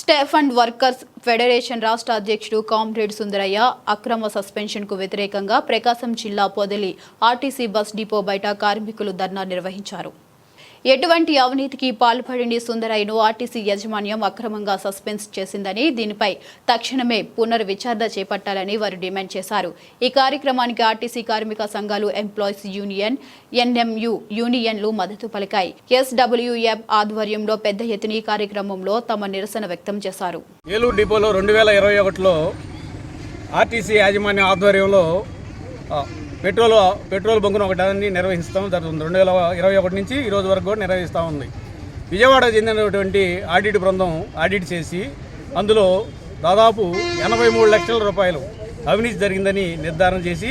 Staff and workers federation రాష్ట్ర అధ్యక్షుడు comrade Sundarayya అక్రమ సస్పెన్షన్కు వ్యతిరేకంగా ప్రకాశం జిల్లా పొదలి ఆర్టీసీ బస్ డిపో బయట కార్మికులు ధర్నా నిర్వహించారు. ఎటువంటి అవినీతికి పాల్పడిని సుందరయ్యను ఆర్టీసీ యాజమాన్యం అక్రమంగా సస్పెన్స్ చేసిందని దీనిపై తక్షణమే పునర్విచారణ చేపట్టాలని వారు డిమాండ్ చేశారు. ఈ కార్యక్రమానికి ఆర్టీసీ కార్మిక సంఘాలు ఎంప్లాయీస్ యూనియన్ ఎన్ఎంయు యూనియన్లు మద్దతు పలికాయి. ఎస్డబ్ల్యూఎఫ్ ఆధ్వర్యంలో పెద్ద ఎత్తున ఈ కార్యక్రమంలో తమ నిరసన వ్యక్తం చేశారు. ఏలూరు డిపోలో రెండు వేల ఇరవై ఒకటిలో ఆర్టీసీ యాజమాన్య ఆధ్వర్యంలో పెట్రోల్ పెట్రోల్ బంకును ఒకటాన్ని నిర్వహిస్తాం. జరుగుతుంది రెండు వేల ఇరవై ఒకటి నుంచి ఈ రోజు వరకు కూడా నిర్వహిస్తూ ఉంది. విజయవాడ చెందినటువంటి ఆడిట్ బృందం ఆడిట్ చేసి అందులో దాదాపు ఎనభై మూడు లక్షల రూపాయలు అవినీతి జరిగిందని నిర్ధారణ చేసి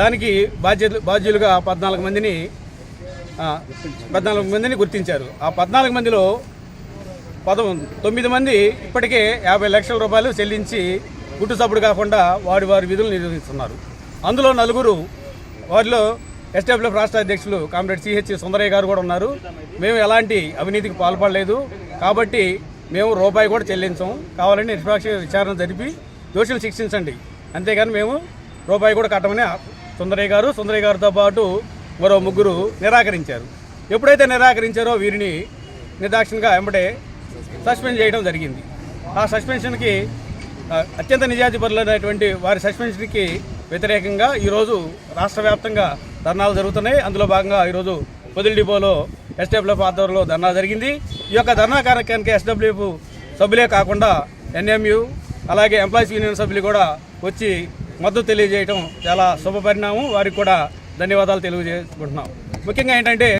దానికి బాధ్యత బాధ్యులుగా పద్నాలుగు మందిని పద్నాలుగు మందిని గుర్తించారు. ఆ పద్నాలుగు మందిలో పద తొమ్మిది మంది ఇప్పటికే యాభై లక్షల రూపాయలు చెల్లించి గుట్టు సప్పుడు కాకుండా వారి వారి విధులు నిర్వహిస్తున్నారు. అందులో నలుగురు వారిలో ఎస్డబ్ల్యూఎఫ్ రాష్ట్ర అధ్యక్షులు కామ్రేడ్ సిహెచ్ సుందరయ్య గారు కూడా ఉన్నారు. మేము ఎలాంటి అవినీతికి పాల్పడలేదు. కాబట్టి మేము రూపాయి కూడా చెల్లించం. కావాలని నిష్పక్ష విచారణ జరిపి దోషులు శిక్షించండి. అంతేగాని మేము రూపాయి కూడా కట్టమని సుందరయ్య గారు సుందరయ్య గారితో పాటు మరో ముగ్గురు నిరాకరించారు. ఎప్పుడైతే నిరాకరించారో వీరిని నిర్దాక్షిణ్యంగా వెంబడే సస్పెండ్ చేయడం జరిగింది. ఆ సస్పెన్షన్కి అత్యంత అత్యంత నిజాధిపరులైనటువంటి వారి సస్పెన్షన్కి వ్యతిరేకంగా ఈరోజు రాష్ట్ర వ్యాప్తంగా ధర్నాలు జరుగుతున్నాయి. అందులో భాగంగా ఈరోజు పొదిలి డిపోలో ఎస్డబ్ల్యూఎఫ్ ఆధ్వర్యంలో ధర్నా జరిగింది. ఈ యొక్క ధర్నా కార్యక్రమానికి ఎస్డబ్ల్యూఎఫ్ సభ్యులే కాకుండా ఎన్ఎంయు అలాగే ఎంప్లాయీస్ యూనియన్ సభ్యులు కూడా వచ్చి మద్దతు తెలియజేయడం చాలా శుభపరిణామం. వారికి కూడా ధన్యవాదాలు తెలియజేసుకుంటున్నాం. ముఖ్యంగా ఏంటంటే